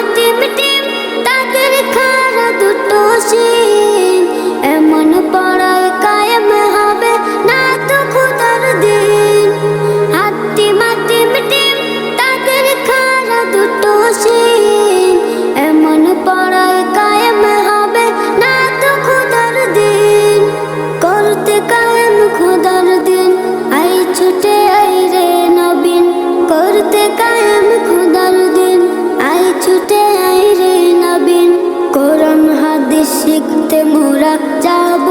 হাতি মাটি তাদের খারা শিখতে মোরা যাব